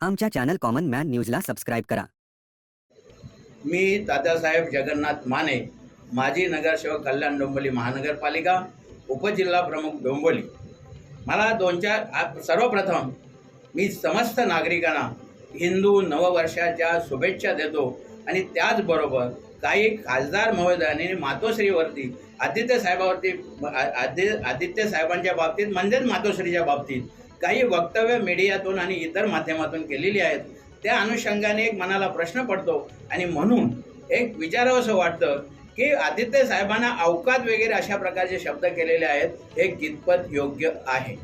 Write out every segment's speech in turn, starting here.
आमच्या channel common man न्यूजला subscribe करा. मी दादासाहेब जगन्नाथ माने माजी नगरसेवक कल्याण डोंबोली महानगरपालिका उपजिल्हा प्रमुख डोंबोली मला दोन चार सर्वप्रथम मी समस्त नागरिकांना हिंदू नववर्षाच्या शुभेच्छा देतो आणि त्याचबरोबर काही खासदार महोदयांनी मातोश्रीवरती आदित्य साहेबावरती आदि आदित्य साहेबांच्या बाबतीत म्हणजेच मातोश्रीच्या बाबतीत काही वक्तव्य मीडियातून आणि इतर माध्यमातून केलेली आहेत. त्या अनुषंगाने एक मनाला प्रश्न पडतो आणि म्हणून एक विचारावंसं वाटतं की आदित्य साहेबांना अवकात वगैरे अशा प्रकारचे शब्द केलेले आहेत हे कितपत योग्य आहे.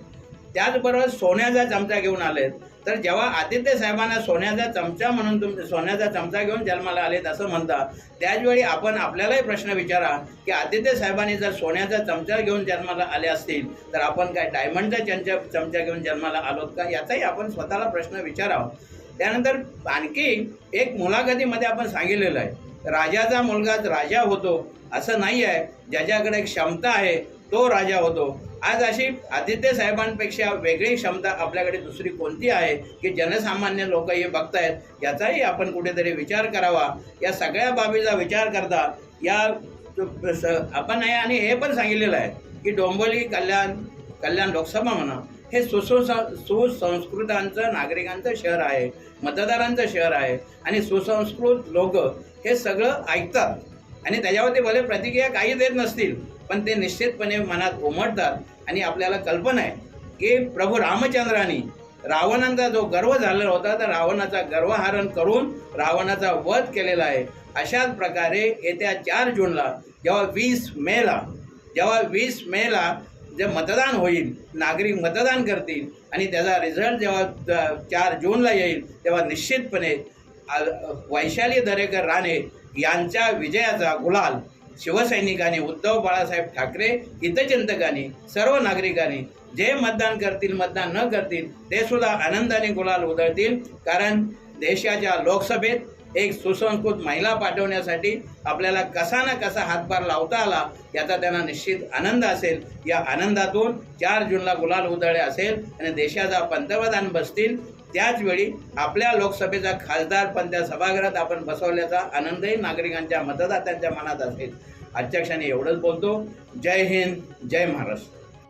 त्याचबरोबर सोन्याचा चमचा घेऊन आलेत. तर जेव्हा आदित्य साहेबांना सोन्याचा चमचा म्हणून तुम सोन्याचा चमचा घेऊन जन्माला आलेत असं म्हणता त्याचवेळी आपण आपल्यालाही प्रश्न विचारा की आदित्य साहेबांनी जर सोन्याचा चमचा घेऊन जन्माला आले असतील तर आपण काय डायमंडचा चमचा चमचा घेऊन जन्माला आलोत का? याचाही आपण स्वतःला प्रश्न विचारावा. त्यानंतर आणखी एक मुलाखतीमध्ये आपण सांगितलेलं आहे राजाचा मुलगाच राजा होतो असं नाही आहे ज्याच्याकडे क्षमता आहे तो राजा होतो. आज अशी आदित्य साहेबांपेक्षा वेगळी क्षमता आपल्याकडे दुसरी कोणती आहे की जनसामान्य लोक हे बघतायत याचाही आपण कुठेतरी विचार करावा. या सगळ्या बाबीचा विचार करता या स- आपण आहे आणि हे पण सांगितलेलं आहे की डोंबोली कल्याण कल्याण लोकसभा म्हणा हे सुसुस सुसंस्कृतांचं नागरिकांचं शहर आहे मतदारांचं शहर आहे आणि सुसंस्कृत लोक हे सगळं ऐकतात. आणि त्याच्यावरती भले प्रतिक्रिया काही देत नसतील पण ते निश्चितपणे मनात उमटतात आणि आपल्याला कल्पना आहे की प्रभू रामचंद्रांनी रावणांचा जो गर्व झालेला होता तर रावणाचा गर्वहरण करून रावणाचा वध केलेला आहे. अशाच प्रकारे येत्या चार जूनला जेव्हा वीस मेला जेव्हा वीस मेला जे मतदान होईल नागरिक मतदान करतील आणि त्याचा रिझल्ट जेव्हा चार जूनला येईल तेव्हा निश्चितपणे वैशाली दरेकर राणे यांच्या विजयाचा गुलाल शिवसैनिकांनी उद्धव बाळासाहेब ठाकरे हितचिंतकांनी सर्व नागरिकांनी जे मतदान करतील मतदान न करतील ते सुद्धा आनंदाने गुलाल उधळतील. कारण देशाच्या लोकसभेत एक सुसंस्कृत महिला पाठवण्यासाठी आपल्याला कसा ना कसा हातभार लावता आला याचा त्यांना निश्चित आनंद असेल. या आनंदातून चार जूनला गुलाल उधळे असेल आणि देशाचा पंतप्रधान बसतील. त्याचवेळी आपल्या लोकसभेचा खासदार पण त्या सभागृहात आपण बसवल्याचा आनंदही नागरिकांच्या मतदात्यांच्या मनात असेल. अध्यक्षाने एवढंच बोलतो. जय हिंद जय महाराष्ट्र.